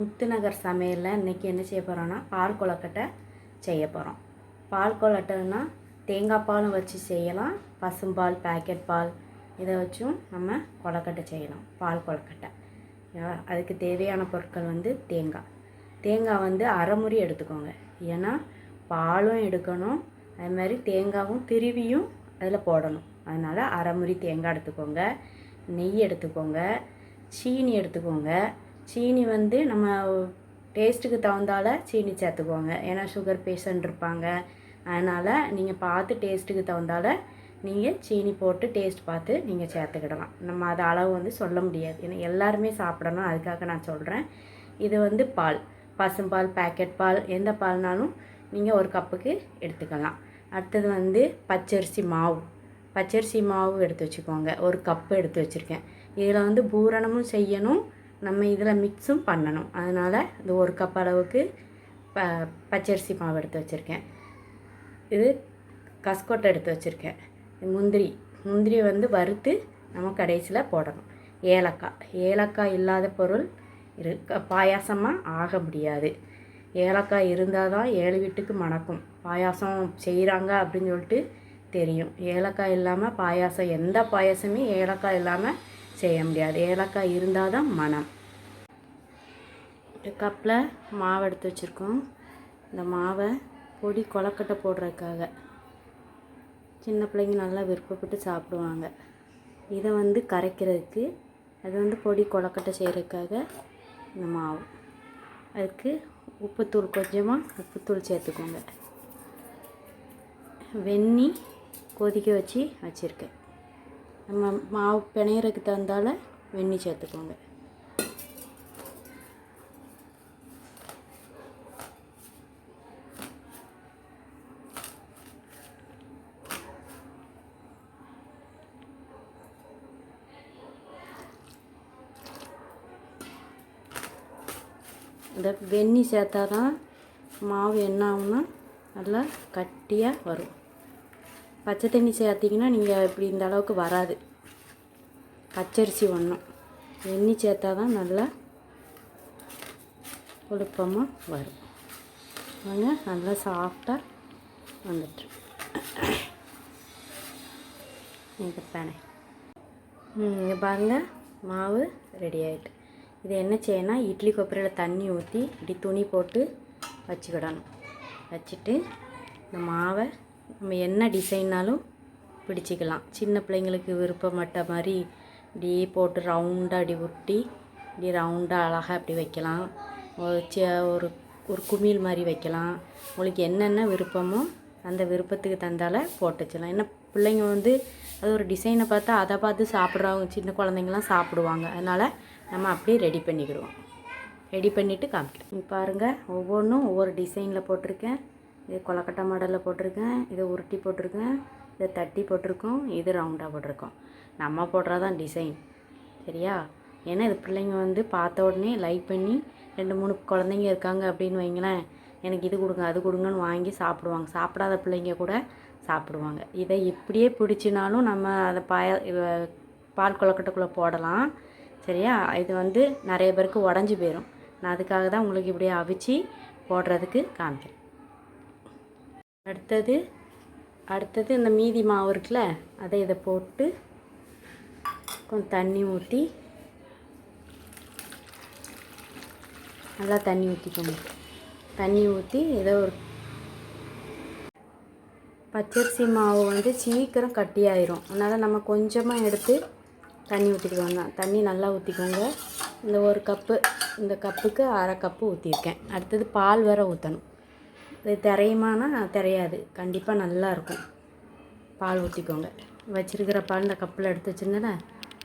முத்துநகர் சமையலில் இன்றைக்கி என்ன செய்ய போகிறோன்னா பால் கொலக்கட்டை செய்ய போகிறோம் பால் கொழுக்கட்டைன்னா தேங்காய் பாலும் வச்சு செய்யலாம். பசும்பால் பேக்கெட் பால் இதை வச்சும் நம்ம கொழுக்கட்டை செய்யலாம். பால் கொலக்கட்டை அதுக்கு தேவையான பொருட்கள் வந்து தேங்காய். தேங்காய் வந்து அரைமுறி எடுத்துக்கோங்க. ஏன்னா பாலும் எடுக்கணும். அது மாதிரி தேங்காவும் திருவியும் அதில் போடணும். அதனால் அரைமுறி தேங்காய் எடுத்துக்கோங்க. நெய் எடுத்துக்கோங்க. சீனி எடுத்துக்கோங்க. சீனி வந்து நம்ம டேஸ்ட்டுக்கு தகுந்தால சீனி சேர்த்துக்கோங்க ஏன்னா சுகர் பேஷண்ட் இருப்பாங்க. அதனால் நீங்கள் பார்த்து டேஸ்ட்டுக்கு தகுந்தால நீங்கள் சீனி போட்டு டேஸ்ட் பார்த்து நீங்கள் சேர்த்துக்கிடலாம். நம்ம அது அளவு வந்து சொல்ல முடியாது. ஏன்னா எல்லாருமே சாப்பிடணும். அதுக்காக நான் சொல்கிறேன் இது வந்து பால். பசும்பால் பேக்கெட் பால் எந்த பால்னாலும் நீங்கள் ஒரு கப்புக்கு எடுத்துக்கலாம். அடுத்தது வந்து பச்சரிசி மாவு. பச்சரிசி மாவு எடுத்து வச்சுக்கோங்க. ஒரு கப்பு எடுத்து வச்சுருக்கேன். இதில் வந்து பூரணமும் செய்யணும். நம்ம இதில் மிக்ஸும் பண்ணணும். அதனால் இந்த ஒரு கப் அளவுக்கு ப பச்சரிசி மாவு எடுத்து வச்சுருக்கேன். இது கஸ்கொட்டை எடுத்து வச்சுருக்கேன். முந்திரி முந்திரி வந்து வறுத்து நம்ம கடைசியில் போடணும். ஏலக்காய் ஏலக்காய் இல்லாத பொருள் இரு பாயாசமாக ஆக முடியாது. ஏலக்காய் இருந்தால் தான் ஏழு வீட்டுக்கு மணக்கும். பாயாசம் செய்கிறாங்க அப்படின்னு சொல்லிட்டு தெரியும். ஏலக்காய் இல்லாமல் பாயாசம் எந்த பாயாசமே ஏலக்காய் இல்லாமல் செய்ய முடியாது. ஏலக்காய் இருந்தால் தான் மணம். ஒரு கப்பில் மாவு எடுத்து வச்சுருக்கோம். இந்த மாவை பொடி கொலக்கட்டை போடுறதுக்காக. சின்ன பிள்ளைங்க நல்லா விருப்பப்பட்டு சாப்பிடுவாங்க. இதை வந்து கரைக்கிறதுக்கு அது வந்து பொடி கொலக்கட்டை செய்கிறதுக்காக இந்த மாவு. அதுக்கு உப்புத்தூள் கொஞ்சமாக உப்புத்தூள் சேர்த்துக்கோங்க. வெந்நி கொதிக்க வச்சு வச்சுருக்கேன். நம்ம மாவு பிணையறதுக்கு தகுந்தால் வெண்ணி சேர்த்துக்கோங்க. இந்த வெந்நி சேர்த்தா தான் மாவு என்ன ஆகும்னா நல்லா கட்டியாக வரும். பச்சை தண்ணி சேர்த்திங்கன்னா நீங்கள் இப்படி இந்த அளவுக்கு வராது. பச்சரிசி ஒன்றும் வெந்நி சேர்த்தா தான் நல்லா ஒழுப்பமாக வரும். வாங்க நல்லா சாஃப்டாக வந்துட்டு இந்த பேனை இங்கே பாருங்கள் மாவு ரெடி ஆகிட்டு இது என்ன செய்யணும் இட்லி கொப்பரையில் தண்ணி ஊற்றி இப்படி துணி போட்டு வச்சுக்கிடணும். வச்சுட்டு இந்த மாவை நம்ம என்ன டிசைன்னாலும் பிடிச்சிக்கலாம். சின்ன பிள்ளைங்களுக்கு விருப்பப்பட்ட மாதிரி இப்படி போட்டு ரவுண்டாக அப்படி உருட்டி இப்படி ரவுண்டாக அழகாக அப்படி வைக்கலாம். ஒரு சே- ஒரு ஒரு குமிழ் மாதிரி வைக்கலாம். உங்களுக்கு என்னென்ன விருப்பமோ அந்த விருப்பத்துக்கு தந்தால் போட்டு வச்சிடலாம் ஏன்னா பிள்ளைங்க வந்து அது ஒரு டிசைனை பார்த்தா அதை பார்த்து சாப்பிட்றவங்க சின்ன குழந்தைங்களாம் சாப்பிடுவாங்க. அதனால் நம்ம அப்படியே ரெடி பண்ணிக்கிடுவோம். ரெடி பண்ணிவிட்டு காமிக்கிறோம். பாருங்கள் ஒவ்வொன்றும் ஒவ்வொரு டிசைனில் போட்டிருக்கேன். இது கொலக்கட்டை மாடலில் போட்டிருக்கேன் இதை உருட்டி போட்டிருக்கேன் இதை தட்டி போட்டிருக்கோம் இது ரவுண்டாக போட்டிருக்கோம். நம்ம போடுறதான் டிசைன் சரியா? ஏன்னா இது பிள்ளைங்க வந்து பார்த்த உடனே லைக் பண்ணி ரெண்டு மூணு குழந்தைங்க இருக்காங்க அப்படின்னு வைங்களேன் எனக்கு இது கொடுங்க அது கொடுங்கன்னு வாங்கி சாப்பிடுவாங்க. சாப்பிடாத பிள்ளைங்க கூட சாப்பிடுவாங்க. இதை இப்படியே பிடிச்சினாலும் நம்ம அதை பாய பால் கொலக்கட்டைக்குள்ளே போடலாம். சரியா? இது வந்து நிறைய பேருக்கு உடஞ்சி போயிடும் நான் அதுக்காக தான் உங்களுக்கு இப்படியே அவிச்சு போடுறதுக்கு காமிக்கிறேன். அடுத்தது அடுத்தது இந்த மீதி மாவு இருக்குல்ல அதை இதை போட்டு கொஞ்சம் தண்ணி ஊற்றி நல்லா தண்ணி ஊற்றிக்கோங்க தண்ணி ஊற்றி ஏதோ ஒரு பச்சரிசி மாவு வந்து சீக்கிரம் கட்டியாயிரும் அதனால் நம்ம கொஞ்சமாக எடுத்து தண்ணி ஊற்றிக்கலாம் தான் தண்ணி நல்லா ஊற்றிக்கோங்க இந்த ஒரு கப்பு இந்த கப்புக்கு அரை கப்பு ஊற்றிருக்கேன் அடுத்தது பால் வேற ஊற்றணும் இது திரையுமானா தெரியாது. கண்டிப்பாக நல்லா இருக்கும். பால் ஊற்றிக்கோங்க வச்சிருக்கிற பால் இந்த கப்பில் எடுத்து வச்சுருந்தேன்னா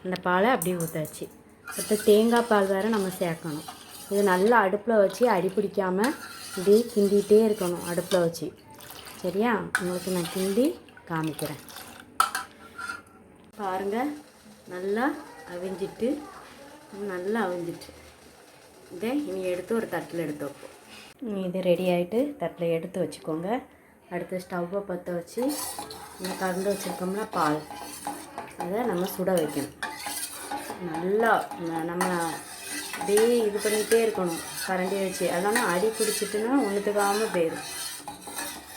அந்த பாலை அப்படியே ஊற்றாச்சு அடுத்து தேங்காய் பால் வேறு நம்ம சேர்க்கணும். இது நல்லா அடுப்பில் வச்சு அடி பிடிக்காமல் இப்படியே கிண்டிகிட்டே இருக்கணும் அடுப்பில் வச்சு. சரியா? உங்களுக்கு நான் கிண்டி காமிக்கிறேன். பாருங்கள் நல்லா அவிஞ்சிட்டு நல்லா அவிஞ்சிட்டு. இதை இனி எடுத்து ஒரு தட்டில் எடுத்து வைப்போம். இது ரெடி ஆகிட்டு தட்டில் எடுத்து வச்சுக்கோங்க. அடுத்து ஸ்டவ்வை பற்ற வச்சு இந்த கறந்து வச்சுருக்கோம்னா பால். அதை நம்ம சுட வைக்கணும். நல்லா நம்ம அப்படியே இது பண்ணிகிட்டே இருக்கணும். கரண்டி வச்சு. அதனால அடி பிடிச்சிட்டுன்னா ஒன்றுத்துக்காமல் போயிடும்.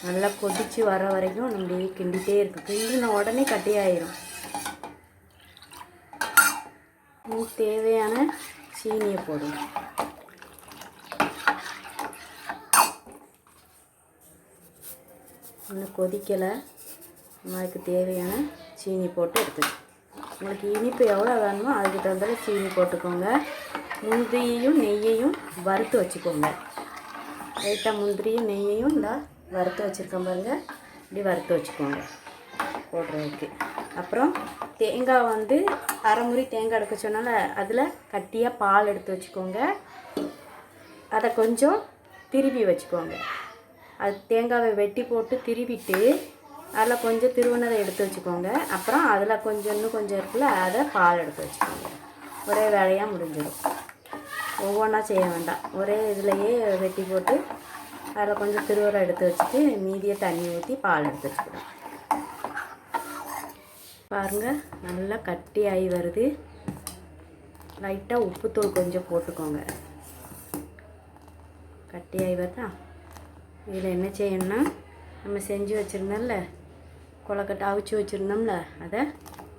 நல்லா கொதித்து வர வரைக்கும் நம்ம கிண்டிகிட்டே இருக்கும். கிண்டின உடனே கட்டியாயிரும் தேவையான சீனியை போடும் இன்னும் கொதிக்கலை. நம்மளுக்கு தேவையான சீனி போட்டு எடுத்துக்கணும். உங்களுக்கு இனிப்பு எவ்வளோ வேணுமோ அதுக்கு தகுந்த சீனி போட்டுக்கோங்க. முந்திரியும் நெய்யையும் வறுத்து வச்சுக்கோங்க. லைட்டாக முந்திரியும் நெய்யையும் இந்த வறுத்து வச்சுருக்கோம் பாருங்கள் இப்படி வறுத்து வச்சுக்கோங்க. போடுறதுக்கு. அப்புறம் தேங்காய் வந்து அரை முறி தேங்காய் எடுக்க சொன்னால அதில் கட்டியாக பால் எடுத்து வச்சுக்கோங்க. அதை கொஞ்சம் திருப்பி வச்சுக்கோங்க. அது தேங்காவை வெட்டி போட்டு திருவிட்டு அதில் கொஞ்சம் திருவனதை எடுத்து வச்சுக்கோங்க. அப்புறம் அதில் கொஞ்சம் இன்னும் கொஞ்சம் இருக்குல்ல அதை பால் எடுத்து வச்சுக்கோங்க. ஒரே வேலையாக முடிஞ்சிடும். ஒவ்வொன்றா செய்ய வேண்டாம். ஒரே இதுலையே வெட்டி போட்டு அதில் கொஞ்சம் திருவரை எடுத்து வச்சுட்டு மீதியை தண்ணி ஊற்றி பால் எடுத்து வச்சுக்கணும். பாருங்கள் நல்லா கட்டி ஆகி வருது. லைட்டாக உப்புத்தூள் கொஞ்சம் போட்டுக்கோங்க. கட்டி ஆகி வருதா? இதில் என்ன செய்யணும்னா நம்ம செஞ்சு வச்சுருந்தோம்ல கொலக்கட்டை அவிச்சு வச்சுருந்தோம்ல அதை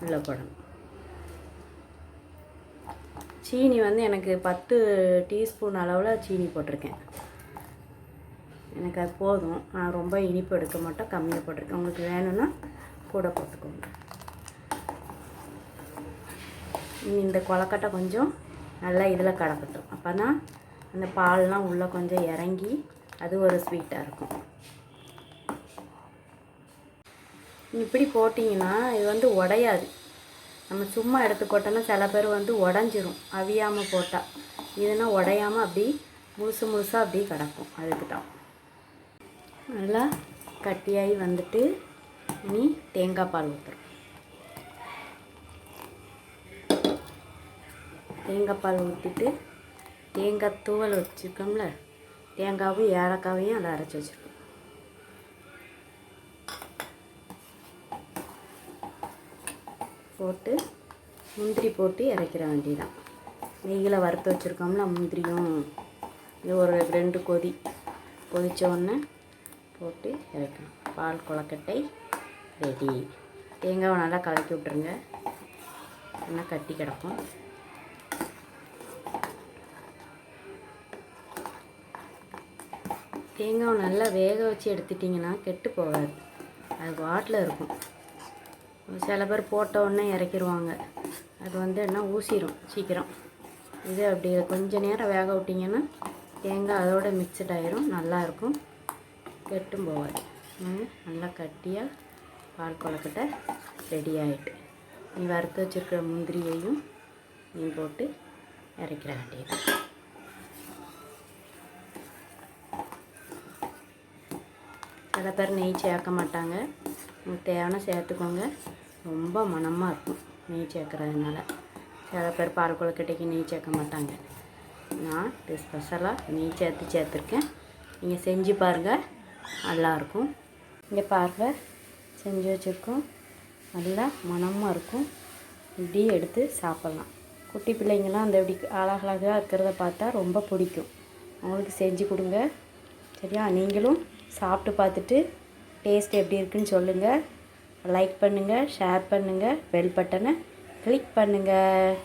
உள்ளே போடணும். சீனி வந்து எனக்கு பத்து டீஸ்பூன் அளவில் சீனி போட்டிருக்கேன். எனக்கு அது போதும். நான் ரொம்ப இனிப்பு எடுக்க மாட்டோம் கம்மியாக போட்டிருக்கேன். உங்களுக்கு வேணும்னா கூட போட்டுக்கோங்க. இனி இந்த கொலக்கட்டை கொஞ்சம் நல்லா இதில் கலக்கட்டும் அப்போ தான் அந்த பால்லாம் உள்ளே கொஞ்சம் இறங்கி அது ஒரு ஸ்வீட்டாக இருக்கும். இப்படி போட்டிங்கன்னா இது வந்து உடையாது. நம்ம சும்மா எடுத்து போட்டோன்னா சில பேர் வந்து உடஞ்சிரும். அவியாமல் போட்டால் இதுனா உடையாமல் அப்படி முழுசு முழுசாக அப்படி கிடக்கும். அதுக்கு தான் நல்லா கட்டியாகி வந்துட்டு இனி தேங்காய் பால் ஊற்றுறோம் தேங்காய் பால் ஊற்றிட்டு தேங்காய் தூவல் வச்சுருக்கோம்ல தேங்காவும் ஏலக்காவையும் அதை அரைச்சி வச்சுருக்கோம். போட்டு முந்திரி போட்டு இறக்கிற வேண்டியதான் நெய்யில் வறுத்து வச்சுருக்கோம்ல முந்திரியும் இது ஒரு ரெண்டு கொதி கொதித்தோடனே போட்டு இறக்கணும். பால் கொழக்கட்டை ரெடி. தேங்காவை நல்லா கலக்கி விட்ருங்க நல்லா கட்டி கிடக்கும். தேங்காவை நல்லா வேக வச்சு எடுத்துட்டிங்கன்னா கெட்டு போகாது. அது வாட்டில் இருக்கும். சில பேர் போட்ட உடனே இறக்கிடுவாங்க அது வந்து என்ன ஊசிடும் சீக்கிரம். இது அப்படி கொஞ்ச நேரம் வேக விட்டிங்கன்னா தேங்காய் அதோட மிக்சட் ஆயிரும் நல்லாயிருக்கும் கெட்டும் போகாது. நல்லா கட்டியாக பால் கொழக்கட்டை ரெடி ஆகிட்டு நீ வறுத்து வச்சுருக்கிற முந்திரியையும் நீ போட்டு இறக்கிற வேண்டியது. சில பேர் நெய் சேர்க்க மாட்டாங்க. தேவையான சேர்த்துக்கோங்க. ரொம்ப மனமாக இருக்கும் நெய் சேர்க்குறதுனால. சில பேர் பால் கொழுக்கட்டைக்கு நெய் சேர்க்க மாட்டாங்க. நான் இது ஸ்பெஷலாக நெய் சேர்த்து சேர்த்துருக்கேன். நீங்கள் செஞ்சு பாருங்கள் நல்லாயிருக்கும் இங்கே பாருங்கள் செஞ்சு வச்சுருக்கோம். நல்லா மனமாக இருக்கும். இப்படி எடுத்து சாப்பிட்லாம். குட்டி பிள்ளைங்களாம் அந்த இப்படி அழகழகாக இருக்கிறத பார்த்தா ரொம்ப பிடிக்கும். அவங்களுக்கு செஞ்சு கொடுங்க. சரியா? நீங்களும் சாப்பிட்டு பார்த்துட்டு டேஸ்ட் எப்படி இருக்குன்னு சொல்லுங்கள் லைக் பண்ணுங்கள் ஷேர் பண்ணுங்கள் பெல் பட்டனை கிளிக் பண்ணுங்கள்